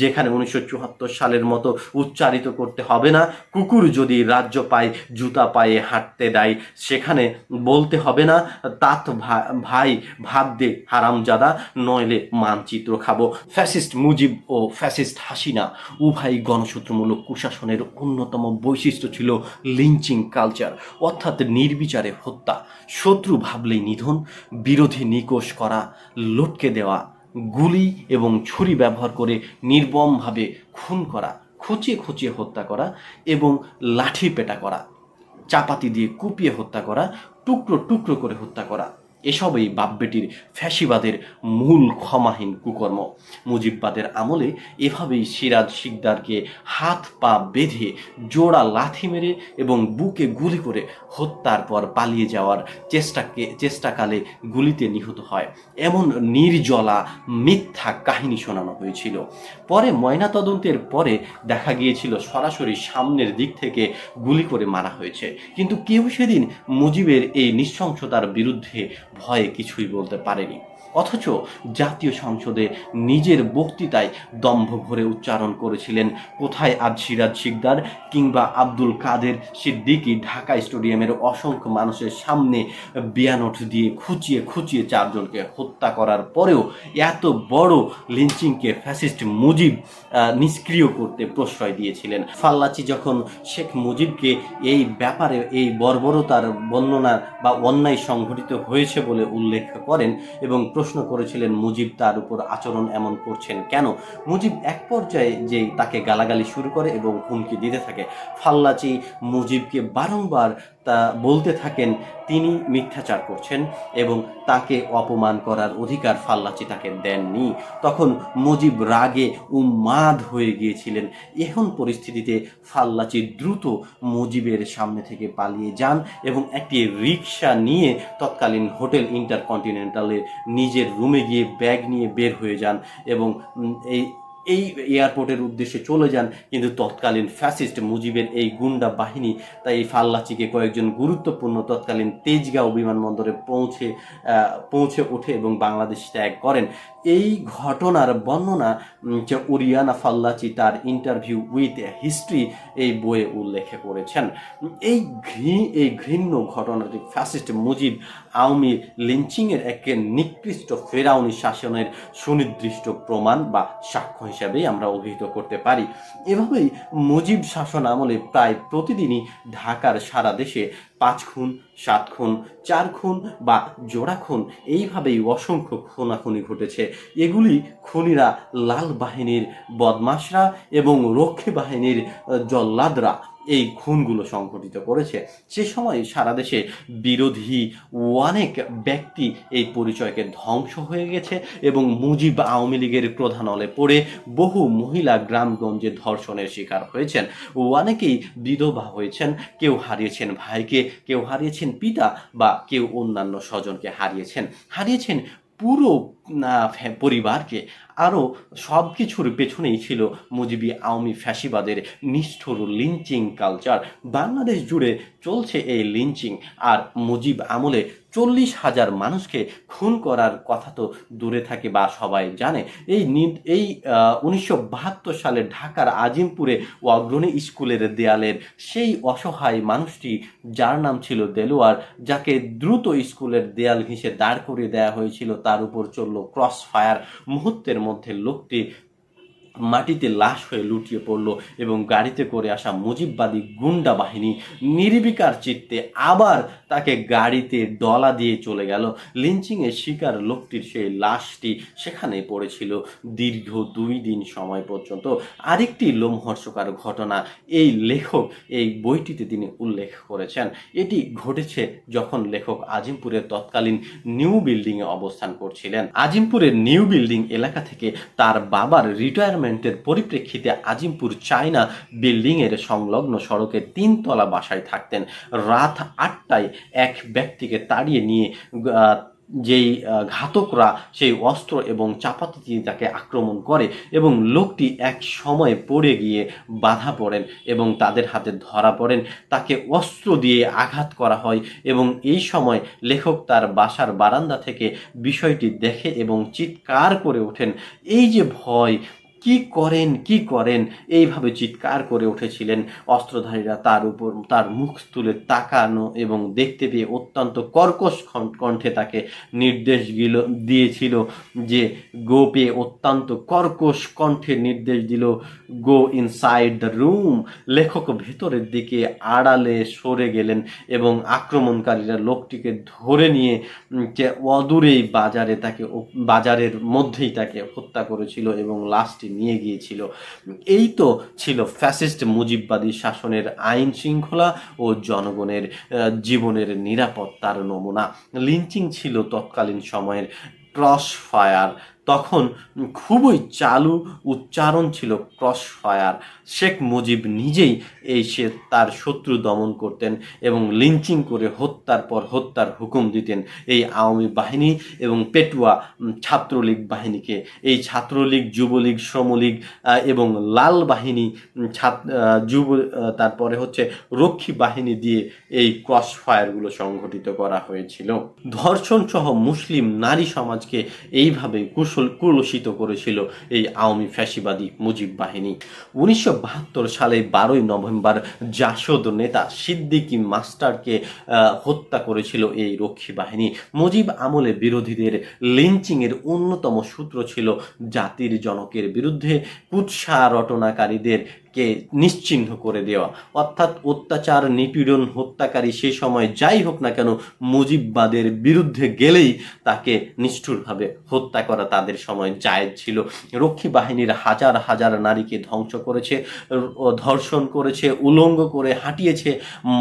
যেখানে উনিশশো চুয়াত্তর সালের মতো উচ্চারিত করতে হবে না। কুকুর যদি রাজ্য পায়, জুতা পায়ে হাঁটতে দেয়, সেখানে বলতে হবে না, তাত ভাই, ভাত দে, হারামজাদা, নইলে মানচিত্র খাব। ফ্যাসিস্ট মুজিব ও ফ্যাসিস্ট হাসিনা উভয় গণসূত্রমূলক কুশাসনের অন্যতম বৈশিষ্ট্য ছিল লিঞ্চিং কালচার, অর্থাৎ নির্বিচারে হত্যা। শত্রু ভাবলেই নিধন, বিরোধী নিকোষ করা, লটকে দেওয়া গুলি এবং ছুরি ব্যবহার করে নির্মমভাবে খুন করা, খুঁচিয়ে খুঁচিয়ে হত্যা করা এবং লাঠি পেটা করা, চাপাতি দিয়ে কুপিয়ে হত্যা করা, টুকরো টুকরো করে হত্যা করা। এসবই বাপবেটির ফ্যাসিবাদের মূল ক্ষমাহীন কুকর্ম। মুজিববাদের আমলে এভাবেই সিরাজ শিকদারকে হাত পা বেঁধে জোড়া লাথি মেরে এবং বুকে গুলি করে হত্যার পর পালিয়ে যাওয়ার চেষ্টাকে চেষ্টাকালে গুলিতে নিহত হয়। এমন নির্জলা মিথ্যা কাহিনী শোনানো হয়েছিল। পরে ময়নাতদন্তের পরে দেখা গিয়েছিল সরাসরি সামনের দিক থেকে গুলি করে মারা হয়েছে। কিন্তু কেউ সেদিন মুজিবের এই নৃশংসতার বিরুদ্ধে ভয়ে কিছুই বলতে পারেনি। অথচ জাতীয় সংসদে নিজের বক্তৃতায় দম্ভ ভরে উচ্চারণ করেছিলেন। কোথায় আজ সিরাজ শিকদার কিংবা আব্দুল কাদের সিদ্দিকী ঢাকা স্টেডিয়ামের অসংখ্য মানুষের সামনে বিয়ানোট দিয়ে খুঁচিয়ে খুঁচিয়ে চারজনকে হত্যা করার পরেও এত বড় লিঞ্চিংকে ফ্যাসিস্ট মুজিব নিষ্ক্রিয় করতে প্রশ্রয় দিয়েছিলেন। ফাল্লাচি যখন শেখ মুজিবকে এই ব্যাপারে এই বর্বরতার বর্ণনা বা অন্যায় সংঘটিত হয়েছে বলে উল্লেখ করেন এবং প্রশ্ন করেছিলেন, মুজিব তার উপর আচরণ এমন করছেন কেন? মুজিব এক পর্যায়ে যে তাকে গালাগালি শুরু করে এবং হুমকি দিতে থাকে। ফাল্লাচি মুজিবকে বারংবার তা বলতে থাকেন, তিনি মিথ্যাচার করছেন এবং তাকে অপমান করার অধিকার ফাল্লাচি তাকে দেননি। তখন মুজিব রাগে উন্মাদ হয়ে গিয়েছিলেন। এখন পরিস্থিতিতে ফাল্লাচি দ্রুত মুজিবের সামনে থেকে পালিয়ে যান এবং একটি রিক্সা নিয়ে তৎকালীন হোটেল ইন্টারকন্টিনেন্টালে নিজের রুমে গিয়ে ব্যাগ নিয়ে বের হয়ে যান এবং এই এই এয়ারপোর্টের উদ্দেশ্যে চলে যান। কিন্তু তৎকালীন ফ্যাসিস্ট মুজিবের এই গুন্ডা বাহিনী, তাই এই ফাল্লাচিকে কয়েকজন গুরুত্বপূর্ণ তৎকালীন তেজগাঁও বিমানবন্দরে পৌঁছে পৌঁছে ওঠে এবং বাংলাদেশ ত্যাগ করেন। এই ঘটনার বর্ণনা যে ওরিয়ানা ফাল্লাচি তার ইন্টারভিউ উইথ হিস্ট্রি এই বইয়ে উল্লেখ করেছেন। এই ঘৃ, এই ঘৃণ্য ঘটনাটি ফ্যাসিস্ট মুজিব আওয়ামী লিঞ্চিংয়ের এক নিকৃষ্ট ফেরাউনি শাসনের সুনির্দিষ্ট প্রমাণ বা সাক্ষ্য হিসাবেই আমরা অভিহিত করতে পারি। এভাবেই মুজিব শাসন আমলে প্রায় প্রতিদিনই ঢাকার সারা দেশে পাঁচ খুন, সাত খুন, চার খুন বা জোড়া খুন এইভাবেই অসংখ্য খুনাখুনি ঘটেছে। এগুলি খুনিরা লাল বাহিনীর বদমাশরা এবং রক্ষী বাহিনীর জল্লাদরা। এই খুনগুলো সংঘটিত করেছে। সে সময় সারা দেশে বিরোধী অনেক ব্যক্তি এই পরিচয়কে ধ্বংস হয়ে গেছে এবং মুজিব আওয়ামী লীগের প্রধান হলে পড়ে বহু মহিলা গ্রামগঞ্জে ধর্ষণের শিকার হয়েছেন। অনেকেই বিধবা হয়েছেন, কেউ হারিয়েছেন ভাইকে, কেউ হারিয়েছেন পিতা বা কেউ অন্যান্য স্বজনকে হারিয়েছেন। হারিয়েছেন পুরো পরিবারকে আরও সব কিছুর পেছনেই ছিল মুজিবি আওয়ামী ফ্যাসিবাদের নিষ্ঠুর লিঞ্চিং কালচার বাংলাদেশ জুড়ে চলছে এই লিঞ্চিং আর মুজিব আমলে চল্লিশ হাজার মানুষকে খুন করার কথা তো দূরে থাকে বা সবাই জানে। এই এই উনিশশো বাহাত্তর সালে ঢাকার আজিমপুরে অগ্রণী স্কুলের দেয়ালের সেই অসহায় মানুষটি, যার নাম ছিল দেলোয়ার, যাকে দ্রুত স্কুলের দেয়াল ঘিসে দাঁড় করিয়ে দেওয়া হয়েছিল, তার উপর চলল ক্রস ফায়ার মুহূর্তের মধ্যে লোকটি মাটিতে লাশ হয়ে লুটিয়ে পড়ল এবং গাড়িতে করে আসা মুজিববাদী গুন্ডা বাহিনী নির্বিকার চিত্তে আবার তাকে গাড়িতে ডলা দিয়ে চলে গেল। লিঞ্চিংয়ের শিকার লোকটির সেই লাশটি সেখানে পড়েছিল দীর্ঘ দুই দিন সময় পর্যন্ত। আরেকটি লোমহর্ষকার ঘটনা, এই লেখক, এই বইটিতে তিনি উল্লেখ করেছেন। এটি ঘটেছে যখন লেখক আজিমপুরের তৎকালীন নিউ বিল্ডিংয়ে অবস্থান করছিলেন। আজিমপুরের নিউ বিল্ডিং এলাকা থেকে তার বাবার রিটায়ারমেন্টের পরিপ্রেক্ষিতে আজিমপুর চায়না বিল্ডিংয়ের সংলগ্ন সড়কে তিনতলা বাসায় থাকতেন। রাত আটটায় এক ব্যক্তিকে তাড়িয়ে নিয়ে যেই ঘাতকরা সেই অস্ত্র এবং চাপাতি দিয়ে তাকে আক্রমণ করে এবং লোকটি এক সময় পড়ে গিয়ে বাধা পড়েন এবং তাদের হাতে ধরা পড়েন। তাকে অস্ত্র দিয়ে আঘাত করা হয় এবং এই সময় লেখক তার বাসার বারান্দা থেকে বিষয়টি দেখে এবং চিৎকার করে ওঠেন। এই যে ভয় কি করেন কি করেন? এইভাবে চিৎকার করে উঠেছিলেন অস্ত্রধারীরা তার উপর, তার মুখ তুলে তাকানো এবং দেখতে পেয়ে অত্যন্ত কর্কশ কণ্ঠে তাকে নির্দেশ গিল, দিয়েছিল যে, গো পেয়ে অত্যন্ত কর্কশ কণ্ঠে নির্দেশ দিল, গো ইনসাইড দ্য রুম। লেখক ভেতরের দিকে আড়ালে সরে গেলেন এবং আক্রমণকারীরা লোকটিকে ধরে নিয়ে যে অদূরেই বাজারে তাকে বাজারের মধ্যেই তাকে হত্যা করেছিল এবং লাশটি নিয়ে গিয়েছিল। এই তো ছিল ফ্যাসিস্ট মুজিববাদী শাসনের আইন শৃঙ্খলা ও জনগণের জীবনের নিরাপত্তার নমুনা। লিঞ্চিং ছিল তৎকালীন সময়ের ক্রস ফায়ার তখন খুবই চালু উচ্চারণ ছিল ক্রস ফায়ার শেখ মুজিব নিজেই এই সে তার শত্রু দমন করতেন এবং লিঞ্চিং করে হত্যার পর হত্যার হুকুম দিতেন এই আওয়ামী বাহিনী এবং পেটুয়া ছাত্রলীগ বাহিনীকে। এই ছাত্রলীগ, যুবলীগ, শ্রমলীগ এবং লাল বাহিনী যুব তারপরে হচ্ছে রক্ষী বাহিনী দিয়ে এই ক্রস ফায়ারগুলো সংঘটিত করা হয়েছিল। ধর্ষণ সহ মুসলিম নারী সমাজকে এইভাবে কুশল কুলসিত করেছিল এই আওয়ামী ফ্যাসিবাদী মুজিব বাহিনী। উনিশশো বাহাত্তর সালে বারোই নভেম্বর জাসদ নেতা সিদ্দিকি মাস্টারকে হত্যা করেছিল এই রক্ষী বাহিনী। মুজিব আমলে বিরোধীদের লিঞ্চিংয়ের অন্যতম সূত্র ছিল জাতির জনকের বিরুদ্ধে কুৎসা রটনাকারীদের কে নিশ্চিহ্ন করে দেওয়া। অর্থাৎ অত্যাচার, নিপীড়ন, হত্যাকারী সেই সময় যাই হোক না কেন মুজিববাদের বিরুদ্ধে গেলেই তাকে নিষ্ঠুরভাবে হত্যা করা তাদের সময় জায়েজ ছিল। রক্ষী বাহিনীর হাজার হাজার নারীকে ধ্বংস করেছে ধর্ষণ করেছে, উলঙ্গ করে হাঁটিয়েছে,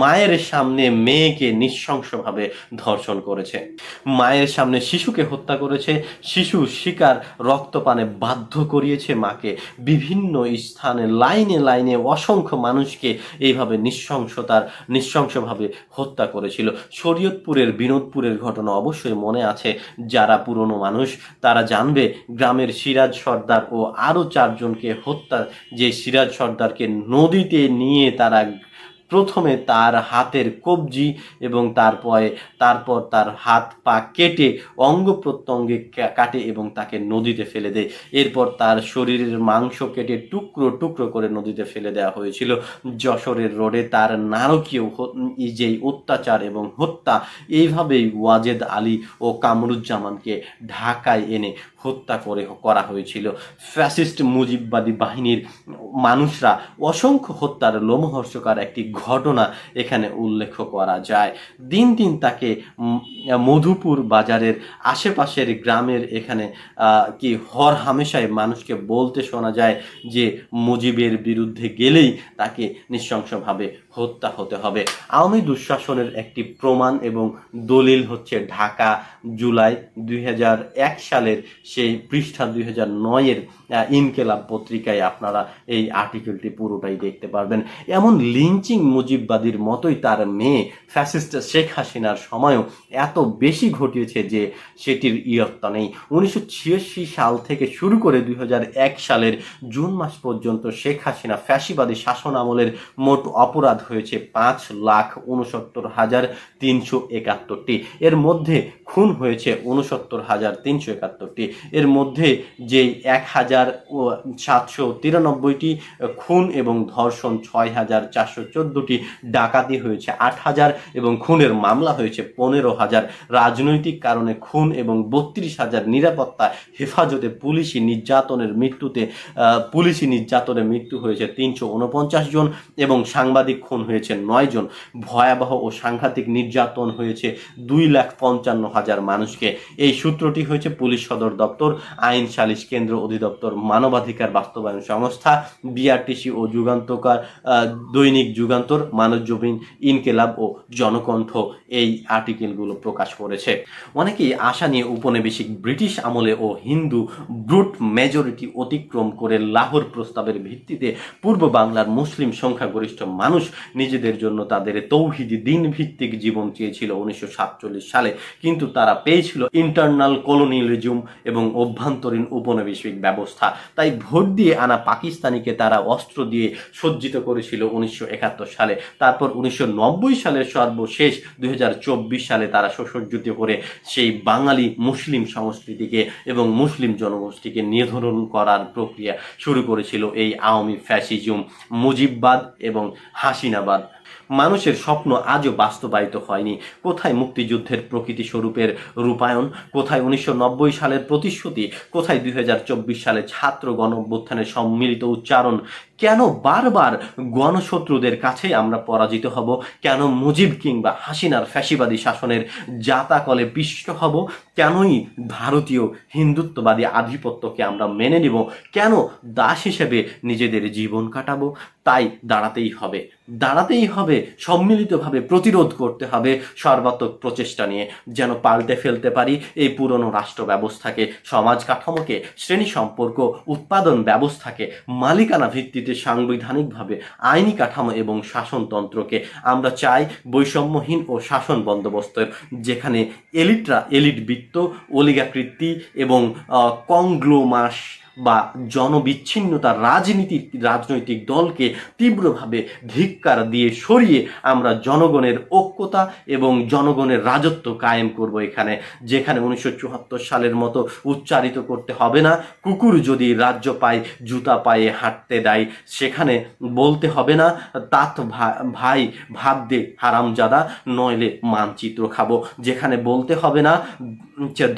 মায়ের সামনে মেয়েকে নৃশংসভাবে ধর্ষণ করেছে। মায়ের সামনে শিশুকে হত্যা করেছে, শিশু শিকার, রক্তপানে বাধ্য করিয়েছে মাকে। বিভিন্ন স্থানে লাইনে লাইনে অসংখ্য মানুষকে এইভাবে নৃশংসতার, নৃশংসভাবে হত্যা করেছিল। শরীয়তপুরের বিনোদপুরের ঘটনা অবশ্যই মনে আছে। যারা পুরনো মানুষ, তারা জানবে গ্রামের সিরাজ সর্দার ও আরও চারজনকে হত্যা, যে সিরাজ সর্দারকে নদীতে নিয়ে তারা প্রথমে তার হাতের কবজি এবং তারপরে, তারপর তার হাত পা কেটে অঙ্গ প্রত্যঙ্গে কাটে এবং তাকে নদীতে ফেলে দেয়। এরপর তার শরীরের মাংস কেটে টুকরো টুকরো করে নদীতে ফেলে দেওয়া হয়েছিল। যশোরের রোডে তার নারকীয় এই অত্যাচার এবং হত্যা, এইভাবেই ওয়াজেদ আলী ও কামরুজ্জামানকে ঢাকায় এনে হত্যা করে করা হয়েছিল। ফ্যাসিস্ট মুজিববাদী বাহিনীর মানুষরা অসংখ্য হত্যার লোমহর্ষকার একটি ঘটনা এখানে উল্লেখ করা যায়। দিন দিন তাকে মধুপুর বাজারের আশেপাশের গ্রামের এখানে কি হর হামেশায় মানুষকে বলতে শোনা যায় যে মুজিবের বিরুদ্ধে গেলেই তাকে নৃশংসভাবে হত্যা হতে হবে। আওয়ামী দুঃশাসনের একটি প্রমাণ এবং দলিল হচ্ছে ঢাকা, জুলাই দুই হাজার এক সালের সেই পৃষ্ঠা দুই হাজার নয়ের ইনকেলাব পত্রিকায় আপনারা এই আর্টিকেলটি পুরোটাই দেখতে পারবেন। এমন লিঞ্চিং মুজিববাদীর মতোই তার মেয়ে, ফ্যাসিস্ট শেখ হাসিনার সময়ও এত বেশি ঘটিয়েছে যে সেটির ইয়ত্তা নেই। উনিশশো ছিয়াশি সাল থেকে শুরু করে দুই হাজার এক সালের জুন মাস পর্যন্ত শেখ হাসিনা ফ্যাসিবাদী শাসন আমলের মোট অপরাধ হয়েছে পাঁচ লাখ উনসত্তর হাজার তিনশো একাত্তরটি। এর মধ্যে খুন হয়েছে উনসত্তর হাজার তিনশো একাত্তরটি। এর মধ্যে যে এক হাজার সাতশো তিরানব্বইটি খুন এবং ধর্ষণ ছয় হাজার চারশো চোদ্দোটি ডাকাতি হয়েছে আট হাজার এবং খুনের মামলা হয়েছে পনেরো হাজার। রাজনৈতিক কারণে খুন এবং বত্রিশ হাজার নিরাপত্তা, হেফাজতে পুলিশি নির্যাতনের মৃত্যুতে পুলিশি নির্যাতনে মৃত্যু হয়েছে তিনশো উনপঞ্চাশ জন এবং সাংবাদিক খুন হয়েছে নয় জন। ভয়াবহ ও সাংঘাতিক নির্যাতন হয়েছে দুই লাখ পঞ্চান্ন হাজার মানুষকে। এই সূত্রটি হয়েছে পুলিশ সদর দপ্তর, আইন সালিশ কেন্দ্র অধিদপ্তর, মানবাধিকার বাস্তবায়ন সংস্থা, বিআরটিসি ও যুগান্তকার দৈনিক যুগান্তর মানবজমিন ইনকেলাব ও জনকণ্ঠ এই আর্টিকেলগুলো প্রকাশ করেছে। অনেকেই আশা নিয়ে উপনিবেশিক ব্রিটিশ আমলে ও হিন্দু ব্রুট মেজরিটি অতিক্রম করে লাহোর প্রস্তাবের ভিত্তিতে পূর্ব বাংলার মুসলিম সংখ্যাগরিষ্ঠ মানুষ নিজেদের জন্য তাদের তৌহিদি দিন ভিত্তিক জীবন চেয়েছিল উনিশশো সাতচল্লিশ সালে। কিন্তু কিন্তু তারা পেয়েছিল ইন্টারনাল কলোনিয়ালিজম এবং অভ্যন্তরীণ উপনিবেশিক ব্যবস্থা। তাই ভোট দিয়ে আনা পাকিস্তানিকে তারা অস্ত্র দিয়ে সজ্জিত করেছিল উনিশশো একাত্তর সালে। তারপর উনিশশো নব্বই সালের সর্বশেষ দুই হাজার চব্বিশ সালে তারা সুসজ্জিত করে সেই বাঙালি মুসলিম সংস্কৃতিকে এবং মুসলিম জনগোষ্ঠীকে নিধন করার প্রক্রিয়া শুরু করেছিল এই আওয়ামী ফ্যাসিজম মুজিববাদ এবং হাসিনাবাদ। মানুষের স্বপ্ন আজও বাস্তবায়িত হয়নি। কোথায় মুক্তিযুদ্ধের প্রকৃতি স্বরূপের রূপায়ণ? কোথায় উনিশশো নব্বই সালের প্রতিশ্রুতি? কোথায় দুই হাজার চব্বিশ সালে ছাত্র গণ অভ্যুত্থানের সম্মিলিত উচ্চারণ? কেন বারবার গণশত্রুদের কাছে আমরা পরাজিত হব? কেন মুজিব কিংবা হাসিনার ফ্যাসিবাদী শাসনের জাতাকলে পিষ্ট হব? কেনই ভারতীয় হিন্দুত্ববাদী আধিপত্যকে আমরা মেনে নিব? কেন দাস হিসেবে নিজেদের জীবন কাটাবো? তাই দাঁড়াতেই হবে। দাঁড়াতেই হবে, সম্মিলিতভাবে প্রতিরোধ করতে হবে সর্বাত্মক প্রচেষ্টা নিয়ে। যেন পাল্টে ফেলতে পারি এই পুরনো রাষ্ট্র ব্যবস্থাকে সমাজ কাঠামোকে, শ্রেণি সম্পর্ক, উৎপাদন ব্যবস্থাকে, মালিকানা ভিত্তিতে সাংবিধানিকভাবে আইনি কাঠামো এবং শাসনতন্ত্রকে। আমরা চাই বৈষম্যহীন ও শাসন বন্দোবস্তের, যেখানে এলিটরা এলিট বৃত্ত, অলিগাকৃতি এবং কংগ্লোমাস বা জনবিচ্ছিন্নতার রাজনীতি রাজনৈতিক দলকে তীব্রভাবে ধিক্কার দিয়ে সরিয়ে আমরা জনগণের ঐক্যতা এবং জনগণের রাজত্ব কায়েম করব এখানে, যেখানে উনিশশো চুয়াত্তর সালের মতো উচ্চারিত করতে হবে না। কুকুর যদি রাজ্য পায়, জুতা পায়ে হাঁটতে দেয়, সেখানে বলতে হবে না, তাত ভাই, ভাত দে, হারামজাদা, নইলে মানচিত্র খাব। যেখানে বলতে হবে না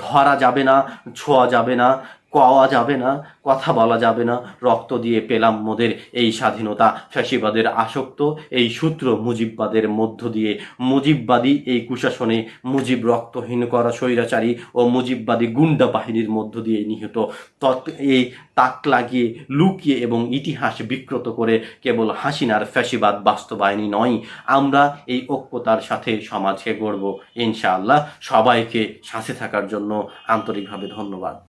ধরা যাবে না, ছোঁয়া যাবে না কওয়া যাবে না, কথা বলা যাবে না। রক্ত দিয়ে পেলাম মোদের এই স্বাধীনতা। ফ্যাসিবাদের আসক্ত এই সূত্র মুজিববাদের মধ্য দিয়ে। মুজিববাদী এই কুশাসনে মুজিব রক্তহীন করা স্বৈরাচারী ও মুজিববাদী গুন্ডা বাহিনীর মধ্য দিয়ে নিহত। তৎ এই তাক লাগিয়ে, লুকিয়ে এবং ইতিহাস বিকৃত করে কেবল হাসিনার ফ্যাসিবাদ বাস্তবায়নী নয়। আমরা এই ঐক্যতার সাথে সমাজকে গড়ব। ইনশাআল্লাহ সবাইকে সাথে থাকার জন্য আন্তরিকভাবে ধন্যবাদ।